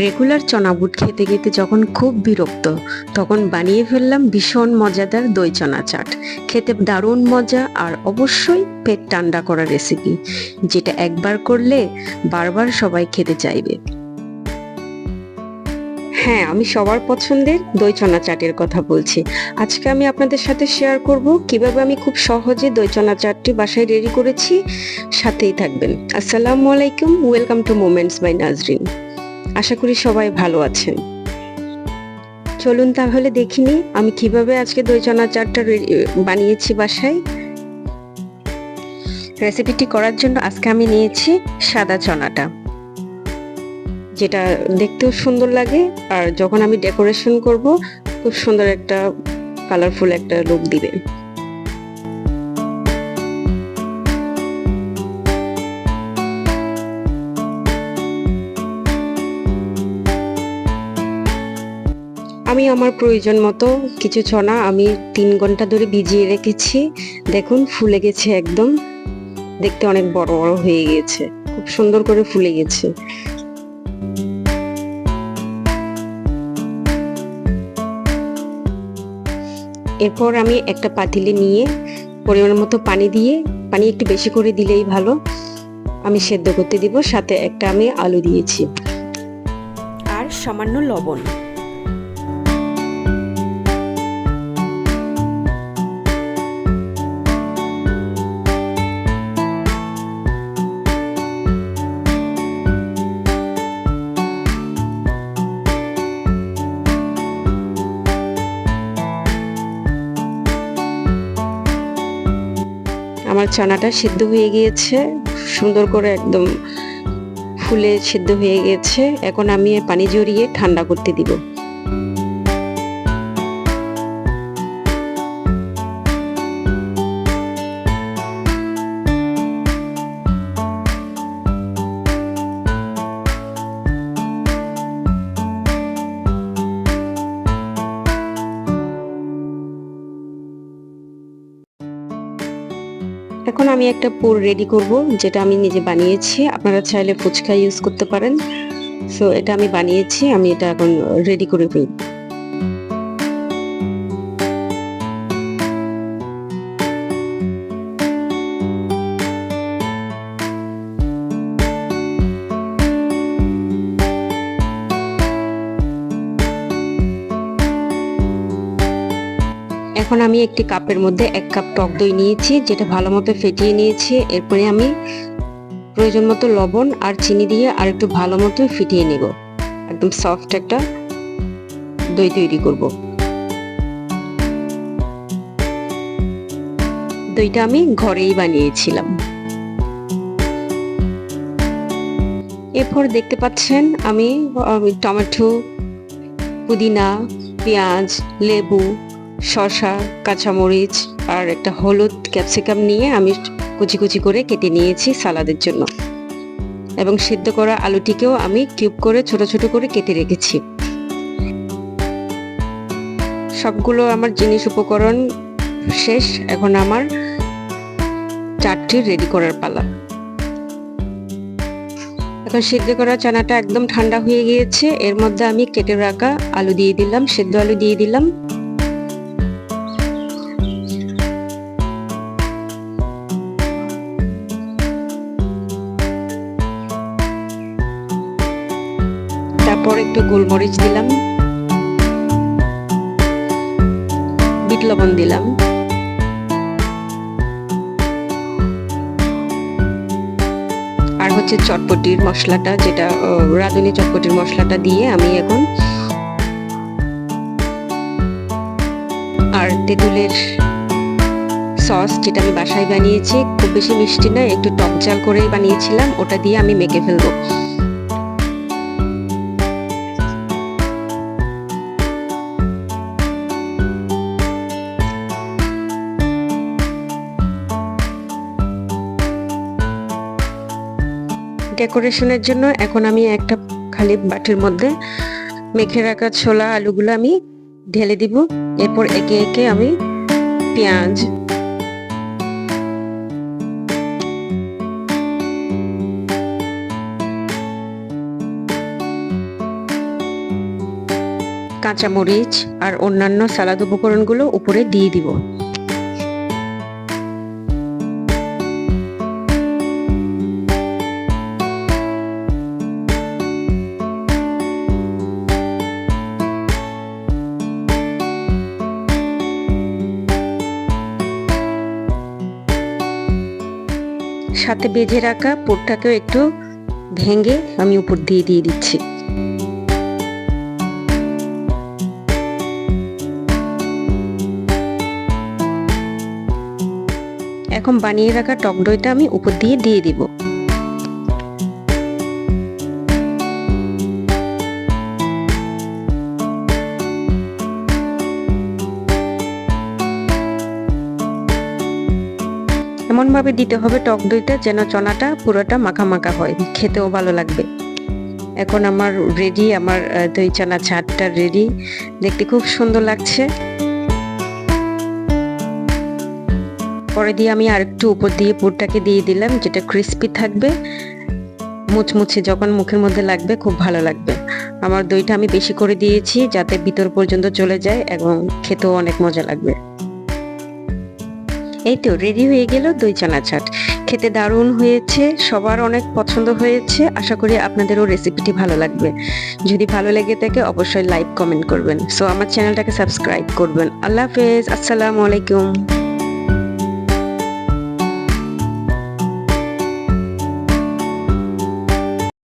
Regular চনা বুট খেতে খেতে যখন খুব বিরক্ত, তখন বানিয়ে ফেললাম ভীষণ মজাদার দই চনা চাট। খেতে দারুণ মজা আর অবশ্যই পেট ঠান্ডা করা রেসিপি যেটা একবার করলে বারবার সবাই খেতে চাইবে। হ্যাঁ আমি সবার পছন্দের দই চনা চাটের কথা বলছি। আজকে আমি আপনাদের সাথে শেয়ার করব কীভাবে আমি খুব সহজে দই চনা চাটটি বাসায় রেডি করেছি। সাথেই থাকবেন। আসসালামু আলাইকুম welcome to moments by Nazrin আশা করি সবাই ভালো আছেন। চলুন তাহলে দেখিনি, আমি কীভাবে আজকে দই চনা চাটটা বানিয়েছি বাসায়। রেসিপিটি করার জন্য আজকে আমি নিয়েছি সাদা চনাটা। যেটা দেখতেও সুন্দর লাগে, আর যখন আমি ডেকোরেশন করব, খুব সুন্দর একটা কালারফুল একটা লুক দিবে। আমি আমার প্রয়োজন মতো কিছু ছনা আমি তিন ঘণ্টা ধরে ভিজিয়ে রেখেছি। দেখুন, ফুলে গেছে একদম। দেখতে অনেক বড় বড় হয়ে গেছে খুব সুন্দর করে ফুলে গেছে। এরপর আমি একটা পাতিলে নিয়ে পরিমাণ মতো পানি দিয়ে, পানি একটু বেশি করে দিলেই ভালো। আমি সেদ্ধ করতে দিব, সাথে একটা আমি আলু দিয়েছি। আর সামান্য লবণ। আমার চানাটা সিদ্ধ হয়ে গিয়েছে, সুন্দর করে একদম ফুলে সিদ্ধ হয়ে গেছে এখন আমি পানি জড়িয়ে ঠান্ডা করতে দিব। এখন আমি একটা পুর রেডি করব, যেটা আমি নিজে বানিয়েছি। আপনারা চাইলে ফুচকা ইউজ করতে পারেন। সো এটা আমি বানিয়েছি, আমি এটা এখন রেডি করে ফেলব। এখন আমি একটি কাপের মধ্যে এক কাপ টক দই নিয়েছি, যেটা ভালো মতো ফেটিয়ে নিয়েছি। এরপরে আমি প্রয়োজন মতো লবণ আর চিনি দিয়ে আর একটু ভালো মতো ফিটিয়ে নেব। একদম সফট একটা দই তৈরি করব। দইটা আমি ঘরেই বানিয়েছিলাম। এরপর দেখতে পাচ্ছেন আমি টমেটো, পুদিনা, পেঁয়াজ, লেবু শসা, কাঁচামরিচ আর একটা হলুদ ক্যাপসিকাম নিয়ে আমি কুচি কুচি করে কেটে নিয়েছি সালাদের জন্য। এবং সিদ্ধ করা আলুটিকেও আমি কিউব করে ছোট ছোট করে কেটে রেখেছি। সবগুলো আমার জিনিস উপকরণ শেষ। এখন আমার চাটটি রেডি করার পালা। এখন সিদ্ধ করা চানাটা একদম ঠান্ডা হয়ে গিয়েছে। এর মধ্যে আমি কেটে রাখা আলু দিয়ে দিলাম, সেদ্ধ আলু দিয়ে দিলাম। তারপর একটু গোলমরিচ দিলাম। বিট লবণ দিলাম। আর হচ্ছে চটপটির মশলাটা, যেটা রাঁধুনি চটপটির মশলাটা দিয়ে আমি এখন আর তেঁতুলের সস যেটা আমি বাসায় বানিয়েছি, খুব বেশি মিষ্টি না, একটু টক জাল করেই বানিয়েছিলাম, ওটা দিয়ে আমি মেখে ফেলব। ডেকোরেশনের জন্য এখন আমি একটা খালি বাটির মধ্যে মেখে রাখা ছোলা আলুগুলো আমি ঢেলে দিব। এরপর একে একে আমি পেঁয়াজ। কাঁচামরিচ আর অন্যান্য সালাদ উপকরণগুলো উপরে দিয়ে দিব। সাথে বেঁধে রাখা পুরটাকেও একটু ভেঙে আমি উপর দিয়ে দিয়ে দিচ্ছি। এখন বানিয়ে রাখা টক দইটা আমি উপর দিয়ে দিয়ে দিব। এমনভাবে দিতে হবে টক দইটা যেন চনাটা পুরোটা মাখা মাখা হয়। খেতেও ভালো লাগবে। এখন আমার রেডি আমার দই চানা ছাদটা রেডি দেখতে খুব সুন্দর লাগছে। পরে দিয়ে আমি আরেকটু উপর দিয়ে পুরটাকে দিয়ে দিলাম, যেটা ক্রিস্পি থাকবে। মুচমুচে যখন মুখের মধ্যে লাগবে, খুব ভালো লাগবে। আমার দইটা আমি বেশি করে দিয়েছি যাতে ভিতর পর্যন্ত চলে যায় এবং খেতেও অনেক মজা লাগবে। এই তো রেডি হয়ে গেল দই চানা চাট। খেতে দারুণ হয়েছে, সবার অনেক পছন্দ হয়েছে, আশা করি আপনাদেরও রেসিপিটি ভালো লাগবে। যদি ভালো লেগে থাকে, অবশ্যই লাইক কমেন্ট করবেন। সো আমার চ্যানেলটাকে সাবস্ক্রাইব করবেন। আল্লাহ হাফেজ, আসসালামু আলাইকুম।